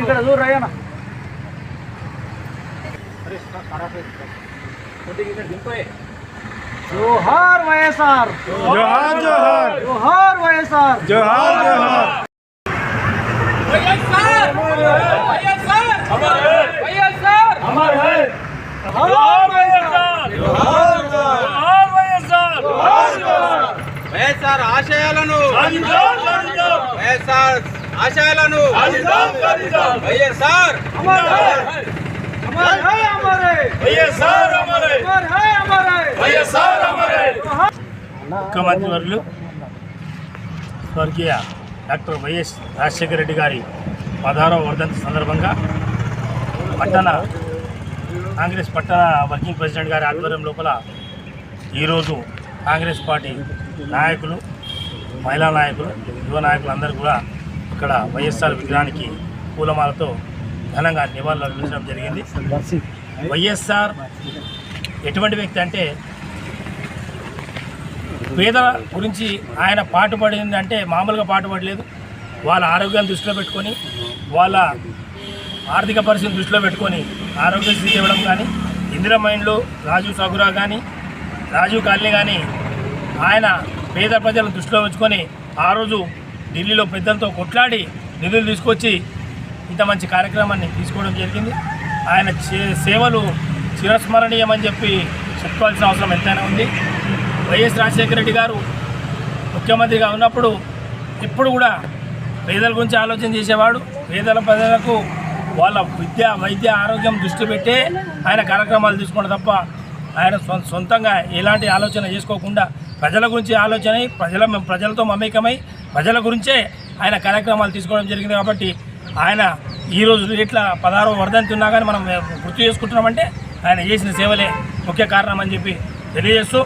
ఇక్కడ చూడు రయ్యన జోహార్ వైఎస్ఆర్ జోహార్ జోహార్ జోహార్ వైఎస్ఆర్ జోహార్ జోహార్ జోహార్ వైఎస్ఆర్ వైఎస్ఆర్ ఆశయాలను వైఎస్ఆర్ ఆశయాలను YSR Amar high Amar high Amar high YSR అమరే Amar high Amar high! YSR అమరే జోహార్ ముఖ్యమంత్రి వర్యులు స్వర్గీయ డాక్టర్ వైఎస్ రాజశేఖర రెడ్డి గారి పదహారవ వర్ధంతి సందర్భంగా పట్టణ కాంగ్రెస్ పట్టణ వర్కింగ్ ప్రెసిడెంట్ గారి ఆధ్వర్యం లోపల ఈరోజు కాంగ్రెస్ పార్టీ నాయకులు మహిళా నాయకులు యువ నాయకులు అందరూ కూడా ఇక్కడ వైఎస్ఆర్ విగ్రహానికి పూలమాలతో ఘనంగా నివాళులు అర్పించడం జరిగింది. వైఎస్ఆర్ ఎటువంటి వ్యక్తి అంటే పేదల గురించి ఆయన పాటుపడింది అంటే మామూలుగా పాటుపడలేదు వాళ్ళ ఆరోగ్యాన్ని దృష్టిలో పెట్టుకొని వాళ్ళ ఆర్థిక పరిస్థితిని దృష్టిలో పెట్టుకొని ఆరోగ్యశ్రీ ఇవ్వడం కానీ ఇందిరా మైండ్లో రాజు సగురా కానీ రాజీవ్ కాలనీ కానీ ఆయన పేద ప్రజలను దృష్టిలో ఉంచుకొని ఆ రోజు ఢిల్లీలో పెద్దలతో కొట్లాడి నిధులు తీసుకొచ్చి ఇంత మంచి కార్యక్రమాన్ని తీసుకోవడం జరిగింది. ఆయన చే- సేవలు చిరస్మరణీయమని చెప్పి చెప్పుకోవాల్సిన అవసరం ఎంతైనా ఉంది. వైఎస్ రాజశేఖర రెడ్డి గారు ముఖ్యమంత్రిగా ఉన్నప్పుడు ఇప్పుడు కూడా పేదల గురించి ఆలోచన చేసేవాడు. పేదల ప్రజలకు వాళ్ళ విద్య వైద్య ఆరోగ్యం దృష్టి పెట్టే ఆయన కార్యక్రమాలు తీసుకోవడం తప్ప ఆయన సొంతంగా ఎలాంటి ఆలోచన చేసుకోకుండా ప్రజల గురించి ఆలోచన ప్రజల ప్రజలతో మమేకమై ప్రజల గురించే ఆయన కార్యక్రమాలు తీసుకోవడం జరిగింది కాబట్టి ఆయన ఈరోజు ఇట్లా పదహారు వర్ధంతి ఉన్నా కానీ మనం గుర్తు చేసుకుంటున్నామంటే ఆయన చేసిన సేవలే ముఖ్య కారణం అని చెప్పి తెలియజేస్తూ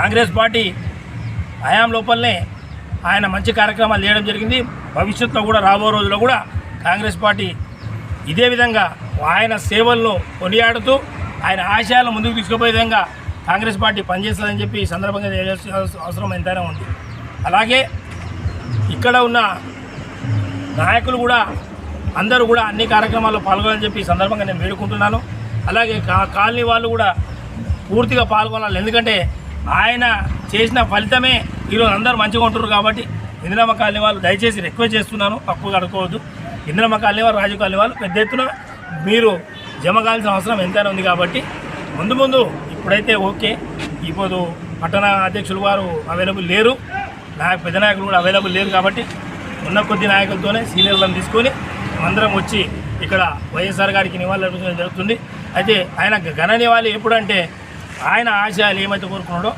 కాంగ్రెస్ పార్టీ హయాం లోపలనే ఆయన మంచి కార్యక్రమాలు చేయడం జరిగింది. భవిష్యత్తులో కూడా రాబో రోజుల్లో కూడా కాంగ్రెస్ పార్టీ ఇదే విధంగా ఆయన సేవలను కొనియాడుతూ ఆయన ఆశయాలను ముందుకు తీసుకుపోయే విధంగా కాంగ్రెస్ పార్టీ పనిచేస్తుందని చెప్పి ఈ సందర్భంగా తెలియాల్సిన అవసరం ఎంతైనా ఉంది. అలాగే ఇక్కడ ఉన్న నాయకులు కూడా అందరూ కూడా అన్ని కార్యక్రమాల్లో పాల్గొనాలని చెప్పి ఈ సందర్భంగా నేను వేడుకుంటున్నాను. అలాగే కా- కాలనీ వాళ్ళు కూడా పూర్తిగా పాల్గొనాలి. ఎందుకంటే ఆయన చేసిన ఫలితమే ఈరోజు అందరూ మంచిగా ఉంటున్నారు కాబట్టి ఇందిరమ్మ కాలనీ వాళ్ళు దయచేసి రిక్వెస్ట్ చేస్తున్నాను. తప్పుగా అడుకోవద్దు ఇందిరమ్మ కాలనీ వాళ్ళు రాజు కాలనీ వాళ్ళు పెద్ద ఎత్తున మీరు జమ కావాల్సిన అవసరం ఎంతైనా ఉంది కాబట్టి ముందు ముందు ఇప్పుడైతే ఓకే. ఇప్పుడు పట్టణ అధ్యక్షులు వారు అవైలబుల్ లేరు. నాయకు పెద్ద నాయకులు కూడా అవైలబుల్ లేరు కాబట్టి ఉన్న కొద్ది నాయకులతోనే సీనియర్లను తీసుకొని అందరం వచ్చి ఇక్కడ వైఎస్ఆర్ గారికి నివాళులు అర్పించడం జరుగుతుంది. అయితే ఆయన ఘన నివాళి ఎప్పుడంటే ఆయన ఆశయాలు ఏమైతే కోరుకున్నాడో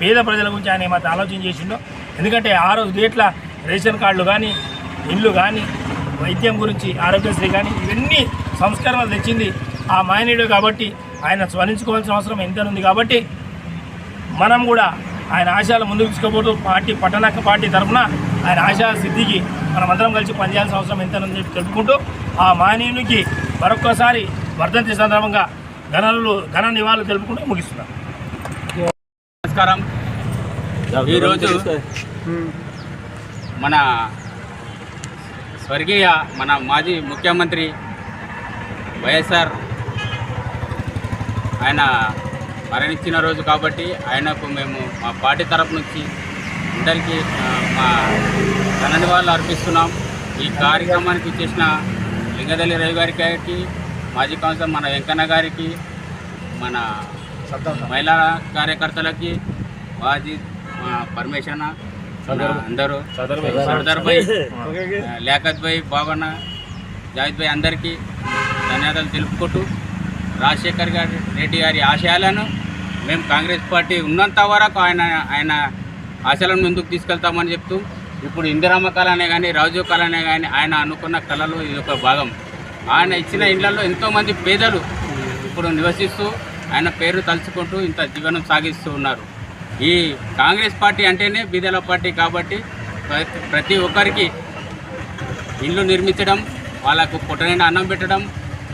పేద ప్రజల గురించి ఆయన ఏమైతే ఆలోచన చేసిండో ఎందుకంటే ఆ రోజు డేట్ల రేషన్ కార్డులు కానీ ఇల్లు కానీ వైద్యం గురించి ఆరోగ్యశ్రీ కానీ ఇవన్నీ సంస్కరణలు తెచ్చింది ఆ మాయనీయుడు కాబట్టి ఆయన స్మరించుకోవాల్సిన అవసరం ఎంత ఉంది కాబట్టి మనం కూడా ఆయన ఆశయాలు ముందుకు తీసుకుపోతూ పార్టీ పట్టణక పార్టీ తరఫున ఆయన ఆశయాల సిద్ధికి మనం అందరం కలిసి పనిచేయాల్సిన అవసరం ఎంత ఉందని చెప్పి తెలుపుకుంటూ ఆ మానవునికి మరొక్కసారి వర్ధంతి సందర్భంగా ఘనలు ఘన నివాళులు తెలుపుకుంటూ ముగిస్తున్నాం. నమస్కారం. ఈరోజు మన స్వర్గీయ మన మాజీ ముఖ్యమంత్రి వైఎస్ఆర్ ఆయన మరణించిన రోజు కాబట్టి ఆయనకు మేము మా పార్టీ తరపు నుంచి అందరికీ మా ఘన నివాళులు అర్పిస్తున్నాం. ఈ కార్యక్రమానికి చేసిన లింగదల్లి రవి గారికి మాజీ కౌన్సిలర్ మన వెంకన్న గారికి మన మహిళా కార్యకర్తలకి మాజీ మా పరమేశ్వర మన అందరూ సర్దార్ భాయ్ లేఖత్ భాయ్ బాబన్న జావేద్ భాయ్ అందరికీ ధన్యవాదాలు తెలుపుకుంటూ రాజశేఖర్ గారి రెడ్డి గారి ఆశయాలను మేము కాంగ్రెస్ పార్టీ ఉన్నంత వరకు ఆయన ఆయన ఆశయాలను ముందుకు తీసుకెళ్తామని చెప్తూ ఇప్పుడు ఇందిరామ కళ అనే కానీ రాజీవ్ కళ అనే కానీ ఆయన అనుకున్న కళలో ఇది ఒక భాగం. ఆయన ఇచ్చిన ఇళ్ళలో ఎంతోమంది పేదలు ఇప్పుడు నివసిస్తూ ఆయన పేరు తలుచుకుంటూ ఇంత జీవనం సాగిస్తూ ఉన్నారు. ఈ కాంగ్రెస్ పార్టీ అంటేనే బీదల పార్టీ కాబట్టి ప్రతి- ప్రతి ఒక్కరికి ఇల్లు నిర్మించడం వాళ్ళకు పుట్టనిండా అన్నం పెట్టడం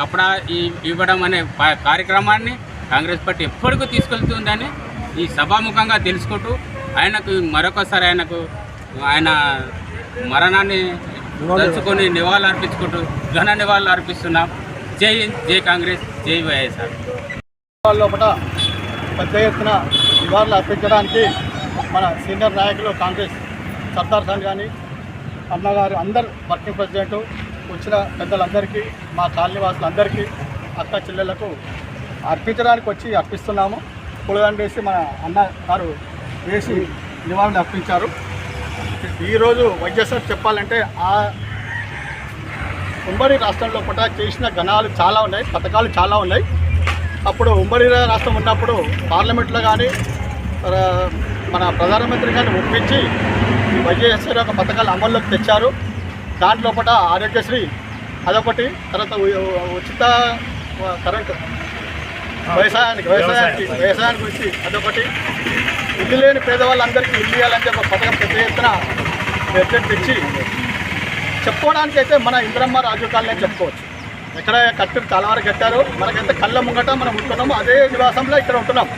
కపడా ఈ- ఇవ్వడం అనే ప- కార్యక్రమాన్ని కాంగ్రెస్ పార్టీ ఎప్పటికీ తీసుకెళ్తుందని ఈ సభాముఖంగా తెలుసుకుంటూ ఆయనకు మరొకసారి ఆయనకు ఆయన మరణాన్ని తలుచుకొని నివాళులు అర్పించుకుంటూ ఘన నివాళులు అర్పిస్తున్నాం. జై జై కాంగ్రెస్ జై వైఎస్ఆర్. లోపల పెద్ద ఎత్తున నివాళులు అర్పించడానికి మన సీనియర్ నాయకులు కాంగ్రెస్ సర్దార్ ఖాన్ కానీ అన్నగారు అందరు వర్కింగ్ ప్రెసిడెంటు వచ్చిన పెద్దలందరికీ మా కాలనీ వాసులందరికీ అక్క చెల్లెలకు అర్పించడానికి వచ్చి అర్పిస్తున్నాము. పులగం వేసి మన అన్న గారు వేసి నివాళులు అర్పించారు. ఈరోజు వైఎస్ఆర్ చెప్పాలంటే ఆ ఉమ్మడి రాష్ట్రంలో పూట చేసిన గణాలు చాలా ఉన్నాయి పథకాలు చాలా ఉన్నాయి. అప్పుడు ఉమ్మడి రాష్ట్రం ఉన్నప్పుడు పార్లమెంట్లో కానీ మన ప్రధానమంత్రి కానీ ఒప్పించి ఈ యొక్క పథకాలు అమల్లోకి తెచ్చారు. దాంట్లో పూట ఆరోగ్యశ్రీ అదొకటి తర్వాత ఉచిత కరెంటు. వ్యవసాయానికి వ్యవసాయానికి వ్యవసాయానికి. గురించి అదొకటి. ఇల్లు లేని పేదవాళ్ళందరికీ ఇల్లు ఇవ్వాలని చెప్పి ఒక పథకం పెద్ద ఎత్తున బడ్జెట్ తెచ్చి చెప్పుకోవడానికి అయితే మన ఇంద్రమ్మ రాజు కాలనీ చెప్పుకోవచ్చు. ఎక్కడ కట్టు చాలా వరకు కట్టారు మనకైతే కళ్ళ ముంగట మనం ఉంటున్నాము అదే నివాసంలో ఇక్కడ ఉంటున్నాం.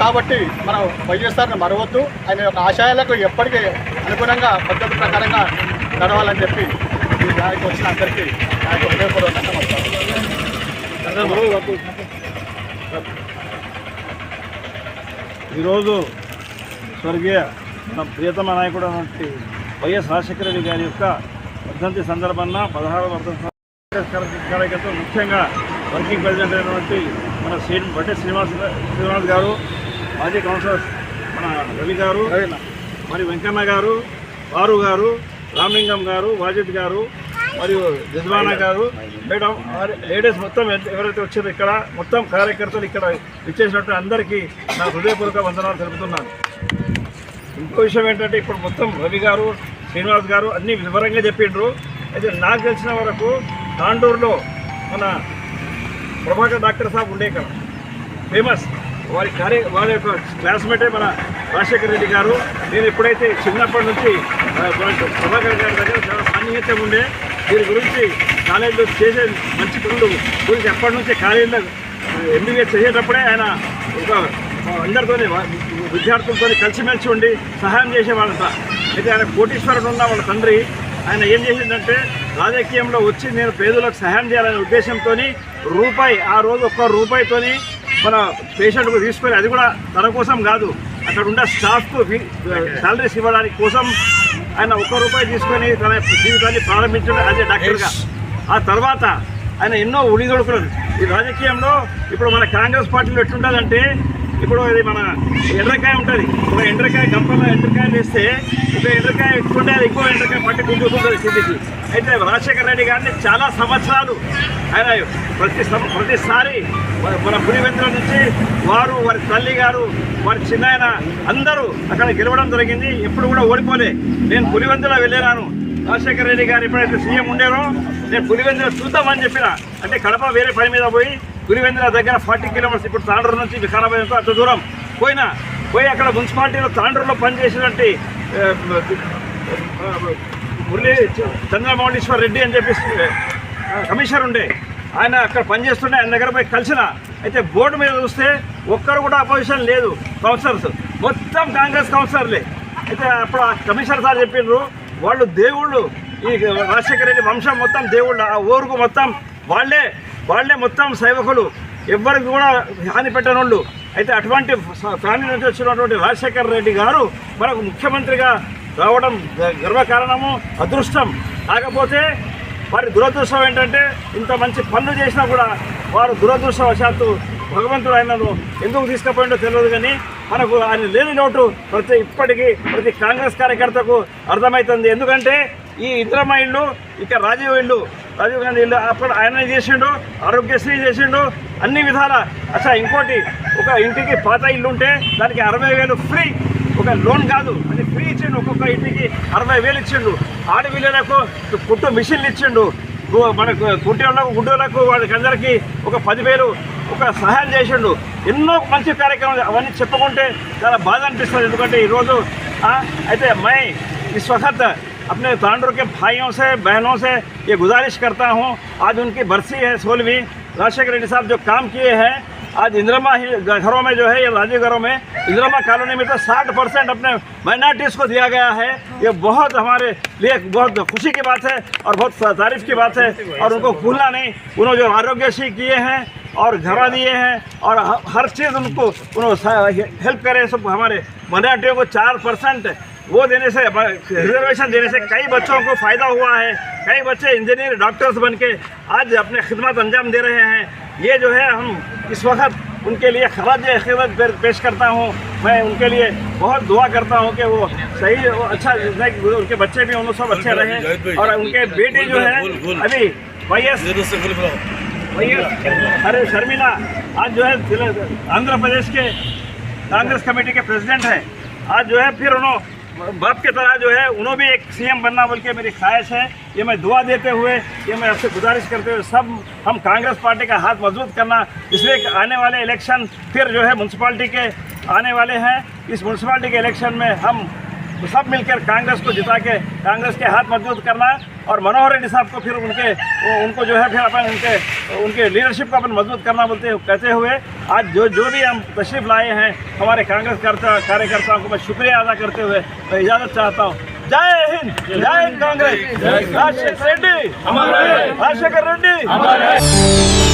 కాబట్టి మనం వైఎస్ఆర్ని మరవద్దు. ఆయన యొక్క ఆశయాలకు ఎప్పటికీ అనుగుణంగా పద్ధతి ప్రకారంగా నడవాలని చెప్పి ఈ నాయకు వచ్చిన అందరికీ నాయకు హృదయపూర్వకంగా నమస్కారం. ఈరోజు స్వర్గీయ మన ప్రియతమ నాయకుడు అన్నటువంటి వైఎస్ రాజశేఖర రెడ్డి గారి యొక్క వర్ధంతి సందర్భంగా పదహారు వర్ధంతి కార్యకర్తలు ముఖ్యంగా వర్కింగ్ ప్రెసిడెంట్ అయినటువంటి మన శ్రీ బట్టే శ్రీనివాస్ శ్రీనివాస్ గారు మాజీ కౌన్సిలర్ మన రవి గారు మరి వెంకన్న గారు వారు గారు రామలింగం గారు వాజిద్ గారు మరియు రిజ్వానా గారు. మేడం లేడీస్ మొత్తం ఎవరైతే వచ్చారో ఇక్కడ మొత్తం కార్యకర్తలు ఇక్కడ ఇచ్చేసినట్టు అందరికీ నా హృదయపూర్వక వందనాలు తెలుపుతున్నాను. ఇంకో విషయం ఏంటంటే ఇప్పుడు మొత్తం రవి గారు శ్రీనివాస్ గారు అన్ని వివరంగా చెప్పిండ్రు. అయితే నాకు తెలిసిన వరకు తాండూరులో మన ప్రభాకర్ డాక్టర్ సాబ్ ఉండే ఫేమస్ వారి కార్య వారి యొక్క క్లాస్మేటే మన రాజశేఖర రెడ్డి గారు. నేను ఎప్పుడైతే చిన్నప్పటి నుంచి ప్రభాకర్ గారి దగ్గర చాలా సాన్నిహిత్యం ఉండే దీని గురించి కాలేజీలో చేసే మంచి పనులు గురించి ఎప్పటి నుంచి కాలేజీలో ఎంబీబీఎస్ చేసేటప్పుడే ఆయన ఒక అందరితోనే విద్యార్థులతో కలిసిమెలిసి ఉండి సహాయం చేసేవాళ్ళంట అయితే ఆయన కోటీశ్వరుడు ఉన్న వాళ్ళ తండ్రి ఆయన ఏం చేసిందంటే రాజకీయంలో వచ్చి నేను పేదలకు సహాయం చేయాలనే ఉద్దేశంతో రూపాయి ఆ రోజు ఒక్క రూపాయితోని మన పేషెంట్కు తీసుకొని అది కూడా తన కోసం కాదు అక్కడ ఉన్న స్టాఫ్కు శాలరీస్ ఇవ్వడానికి కోసం ఆయన ఒక్క రూపాయి తీసుకొని తన జీవితాన్ని ప్రారంభించడం అదే డాక్టర్గా. ఆ తర్వాత ఆయన ఎన్నో ఉడిదొడుకులు ఈ రాజకీయంలో ఇప్పుడు మన కాంగ్రెస్ పార్టీలో ఎట్లుంటుందంటే ఇప్పుడు ఇది మన ఎండ్రకాయ ఉంటుంది. ఒక ఎండ్రకాయ గంపలో ఎండ్రకాయలు వేస్తే ఒక ఎండ్రకాయ ఎక్కువంటే అది ఎక్కువ ఎండ్రకాయ పట్టి గుంజుకుంటుంది కిందికి. అయితే రాజశేఖర రెడ్డి గారిని చాలా సంవత్సరాలు ఆయన ప్రతి సం- ప్రతిసారి మన- మన పులివెందుల నుంచి వారు వారి తల్లి గారు వారి చిన్నాయన అందరూ అక్కడ గెలవడం జరిగింది. ఎప్పుడు కూడా ఓడిపోలే. నేను పులివెందుల వెళ్ళేరాను. రాజశేఖర రెడ్డి గారు ఎప్పుడైతే సీఎం ఉండేరో నేను పులివెందులో చూద్దామని చెప్పిన. అంటే కడప వేరే పని మీద పోయి పులివెందుల దగ్గర ఫార్టీ కిలోమీటర్స్ ఇప్పుడు తాండూరు నుంచి వికారాబాద్ ఎంతో అంత దూరం. పోయినా పోయి అక్కడ మున్సిపాలిటీలో తాండూరులో పనిచేసినటువంటి ఆ, మురళీ చంద్రమౌళీశ్వర్ రెడ్డి అని చెప్పి కమిషనర్ ఉండే. ఆయన అక్కడ పనిచేస్తుండే ఆయన దగ్గర పోయి కలిసిన. అయితే బోర్డు మీద చూస్తే ఒక్కరు కూడా అపోజిషన్ లేదు కౌన్సిలర్స్. మొత్తం కాంగ్రెస్ కౌన్సిలర్లే. అయితే అప్పుడు ఆ కమిషనర్ సార్ చెప్పిండ్రు వాళ్ళు దేవుళ్ళు. ఈ రాజశేఖర రెడ్డి వంశం మొత్తం దేవుళ్ళు ఆ ఊరుకు మొత్తం వాళ్ళే వాళ్ళే మొత్తం సేవకులు. ఎవ్వరికి కూడా హాని పెట్టనోళ్ళు. అయితే అటువంటి ఫ్యామిలీ నుంచి వచ్చినటువంటి రాజశేఖర రెడ్డి గారు మనకు ముఖ్యమంత్రిగా రావడం గర్వకారణము అదృష్టం. కాకపోతే వారి దురదృష్టం ఏంటంటే ఇంత మంచి పనులు చేసినా కూడా వారు దురదృష్టవశాత్తు భగవంతుడు ఆయనను ఎందుకు తీసుకుపోయిండో తెలియదు కానీ మనకు ఆయన లేని లోటు ప్రతి ఇప్పటికీ ప్రతి కాంగ్రెస్ కార్యకర్తకు అర్థమవుతుంది. ఎందుకంటే ఈ ఇంద్రమ ఇల్లు ఇక రాజీవ్ ఇల్లు అది గాంధీ అప్పుడు ఆయన చేసిండు ఆరోగ్యశ్రీ చేసిండు అన్ని విధాల. అసలు ఇంకోటి ఒక ఇంటికి పాత ఇల్లు ఉంటే దానికి అరవై వేలు ఫ్రీ. ఒక లోన్ కాదు అది ఫ్రీ ఇచ్చిండు ఒక్కొక్క ఇంటికి అరవై వేలు ఇచ్చిండు. ఆడపిల్లలకు కుట్టు మిషన్లు ఇచ్చిండు. మన గుడ్డోళ్ళకు గుడ్డోళ్ళకు వాళ్ళకి అందరికీ ఒక పదివేలు ఒక సహాయం చేసిండు. ఎన్నో మంచి కార్యక్రమాలు అవన్నీ చెప్పుకుంటే చాలా బాధ అనిపిస్తుంది. ఎందుకంటే ఈరోజు అయితే మై ఈ స్వసత్ अपने तांडुर के भाइयों से, बहनों से ये गुजारिश करता हूँ। आज उनकी बरसी है सोलहवीं। राजशेखर रेड्डी साहब जो काम किए हैं, आज इंदिरमा ही- घरों में जो है, ये राजीव घरों में, इंदिरमा कॉलोनी में तो 60 परसेंट अपने माइनॉरिटीज़ को दिया गया है। ये बहुत हमारे लिए बहुत खुशी की बात है और बहुत तारीफ़ की बात है और उनको भूलना नहीं। उन्होंने जो आरोग्य श्री किए हैं और घरा दिए हैं और हर चीज़ उनको, उन्होंने हेल्प करे सब हमारे माइनॉरिटियों को चार परसेंट वो देने से रिजर्वेशन देने से कई बच्चों को फ़ायदा हुआ है। कई बच्चे इंजीनियर डॉक्टर्स बन के आज अपने खिदमत अंजाम दे रहे हैं। ये जो है हम इस वक्त उनके लिए खराज खिदमत पेश करता हूँ। मैं उनके लिए बहुत दुआ करता हूँ कि वो सही वो अच्छा उनके बच्चे भी उन सब अच्छे रहे। और उनके बेटे जो है अभी वाई एस अरे शर्मिला आज जो है आंध्र प्रदेश के कांग्रेस कमेटी के प्रेसिडेंट हैं। आज जो है फिर उन्होंने बाप के तरह जो है उन्होंने भी एक सीएम बनना बोल के मेरी ख्वाहिश है। ये मैं दुआ देते हुए, ये मैं आपसे गुजारिश करते हुए सब हम कांग्रेस पार्टी का हाथ मज़बूत करना, इसलिए आने वाले इलेक्शन फिर जो है म्यूनसिपाली के आने वाले हैं। इस म्यूनसिपाली के इलेक्शन में हम सब मिलकर कांग्रेस को जिता के कांग्रेस के हाथ मज़बूत करना और मनोहर रेड्डी साहब को फिर उनके उनको जो है फिर अपन उनके उनके लीडरशिप को अपन मज़बूत करना बोलते कहते हुए आज जो जो भी हम तशरीफ़ लाए हैं हमारे कांग्रेस कार्यकर्ताओं को मैं शुक्रिया अदा करते हुए मैं इजाज़त चाहता हूँ। जय हिंद जय हिंद कांग्रेस। राजशेखर रेड्डी। राजशेखर रेड्डी।